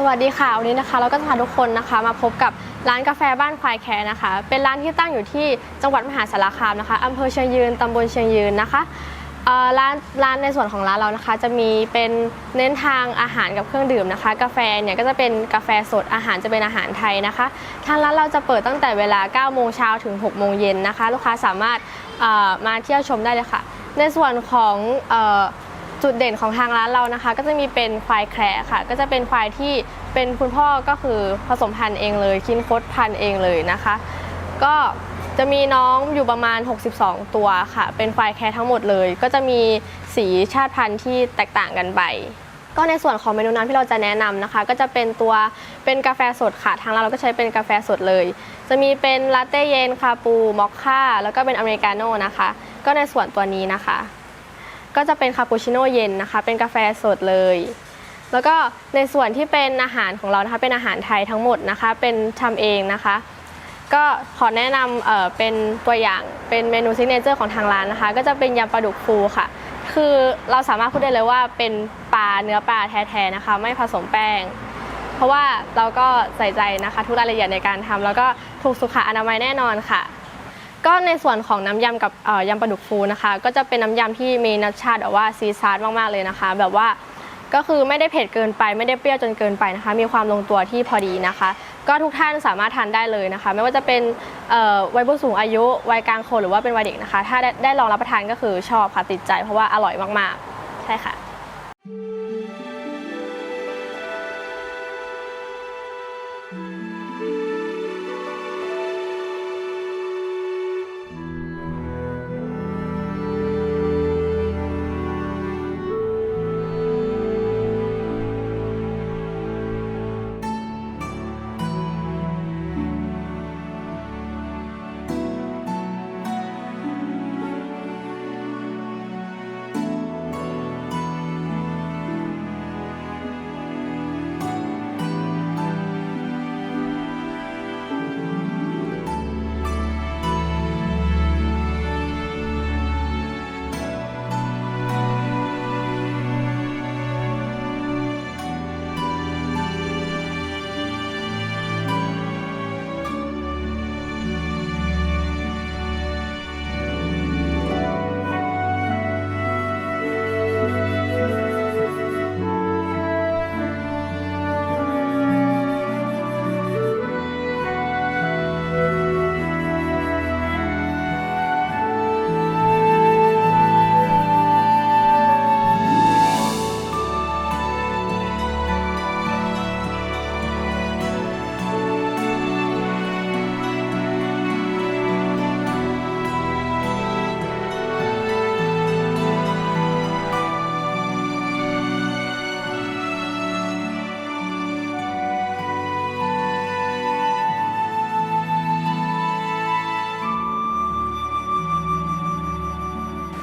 สวัสดีค่ะ วันนี้นะคะเราก็จะพาทุกคนนะคะ มาพบกับร้านกาแฟบ้านควายแคร์นะคะ เป็นร้านที่ตั้งอยู่ที่จังหวัดมหาสารคามนะคะอำเภอเชียงยืนตำบลเชียงยืนนะคะร้านร้านในส่วนของร้านเรานะคะ จะมีเป็นเน้นทางอาหารกับเครื่องดื่มนะคะ กาแฟเนี่ยก็จะเป็นกาแฟสดอาหารจะเป็นอาหารไทยนะคะทางร้านเราจะเปิดตั้งแต่เวลา9โมงเช้าถึง6โมงเย็นนะคะ ลูกค้าสามารถมาเที่ยวชมได้เลยค่ะ ในส่วนของ จุดเด่นของทางร้านเรานะคะ ก็จะมีเป็นควายแคระค่ะ ก็จะเป็นควายที่เป็นคุณพ่อก็คือผสมพันธุ์เองเลยคินคดพันธุ์เองเลยนะคะ ก็จะมีน้องอยู่ประมาณ 62 ตัวค่ะ เป็นควายแคระทั้งหมดเลย ก็จะมีสีชาติพันธุ์ที่แตกต่างกันไป ก็ในส่วนของเมนูน้ำที่เราจะแนะนำนะคะ ก็จะเป็นตัวเป็นกาแฟสดค่ะ ทางร้านเราก็ใช้เป็นกาแฟสดเลย จะมีเป็นลาเต้เย็นคาปูมอคค่าแล้วก็เป็นอเมริกาโน่นะคะ ก็ในส่วนตัวนี้นะคะ ก็จะเป็นคาปูชิโน่เย็นนะคะ เป็นกาแฟสดเลย แล้วก็ในส่วนที่เป็นอาหารของเรานะคะ เป็นอาหารไทยทั้งหมดนะคะ เป็นทำเองนะคะ ก็ขอแนะนำเเป็นตัวอย่างเป็นเมนูซิกเนเจอร์ของทางร้านนะคะ ก็จะเป็นยำปลาดุกฟูค่ะ คือเราสามารถพูดได้เลยว่าเป็นปลาเนื้อปลาแท้ๆนะคะ ไม่ผสมแป้งเพราะว่าเราก็ใส่ใจนะคะ ทุกรายละเอียดในการทำแล้วก็ถูกสุขอนามัยแน่นอนค่ะ ก็ในส่วนของน้ำยำกับยำปลาดุกฟูนะคะ ก็จะเป็นน้ำยำที่มีรสชาติแบบว่าซีซาร์มากๆเลยนะคะ แบบว่าก็คือไม่ได้เผ็ดเกินไปไม่ได้เปรี้ยวจนเกินไปนะคะ มีความลงตัวที่พอดีนะคะ ก็ทุกท่านสามารถทานได้เลยนะคะ ไม่ว่าจะเป็นวัยผู้สูงอายุวัยกลางคนหรือว่าเป็นวัยเด็กนะคะ ถ้าได้ได้ลองรับประทานก็คือชอบค่ะติดใจเพราะว่าอร่อยมากๆ ใช่ค่ะ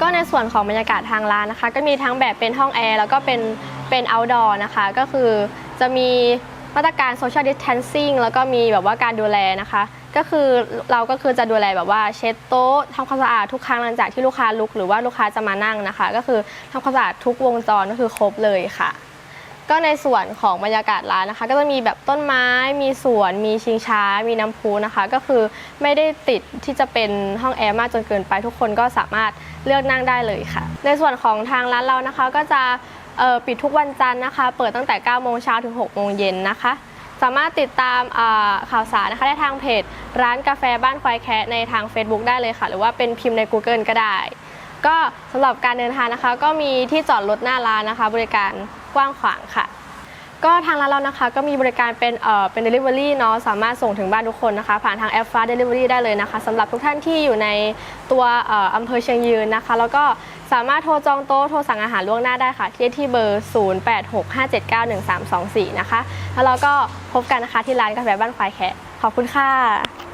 ก็ในส่วนของบรรยากาศทางร้านนะคะ ก็มีทั้งแบบเป็นห้องแอร์แล้วก็เป็นเป็น outdoor นะคะ ก็คือจะมีมาตรการ social distancing แล้วก็มีแบบว่าการดูแลนะคะ ก็คือเราก็คือจะดูแลแบบว่าเช็ดโต๊ะทำความสะอาดทุกครั้งหลังจากที่ลูกค้าลุกหรือว่าลูกค้าจะมานั่งนะคะ ก็คือทำความสะอาดทุกวงจรก็คือครบเลยค่ะ ก็ในส่วนของบรรยากาศร้านนะคะ ก็จะมีแบบต้นไม้ มีสวน มีชิงช้า มีน้ำพุนะคะ ก็คือไม่ได้ติดที่จะเป็นห้องแอร์มากจนเกินไปทุกคนก็สามารถเลือกนั่งได้เลยค่ะ ในส่วนของทางร้านเรานะคะ ก็จะปิดทุกวันจันทร์นะคะ เปิดตั้งแต่ 9 โมงเช้าถึง 6 โมงเย็นนะคะ สามารถติดตามข่าวสารนะคะได้ทางเพจ ร้านกาแฟบ้านควายแคะในทาง Facebook ได้เลยค่ะ หรือว่าเป็นพิมพ์ใน Google ก็ได้ ก็สำหรับการเดินทางนะคะ ก็มีที่จอดรถหน้าร้านนะคะ บริการกว้างขวางค่ะ ก็ทางร้านเรานะคะ ก็มีบริการเป็นเอ่อเป็น Delivery เนาะสามารถส่งถึงบ้านทุกคนนะคะ ผ่านทางแอปฟ้า Delivery ได้เลยนะคะสำหรับทุกท่านที่อยู่ในตัวเอ่ออำเภอเชียงยืนนะคะ แล้วก็สามารถโทรจองโต๊ะโทรสั่งอาหารล่วงหน้าได้ค่ะ ที่ที่เบอร์ 0865791324 นะคะ แล้วเราก็พบกันนะคะที่ร้านกาแฟบ้านควายแคะขอบคุณค่ะ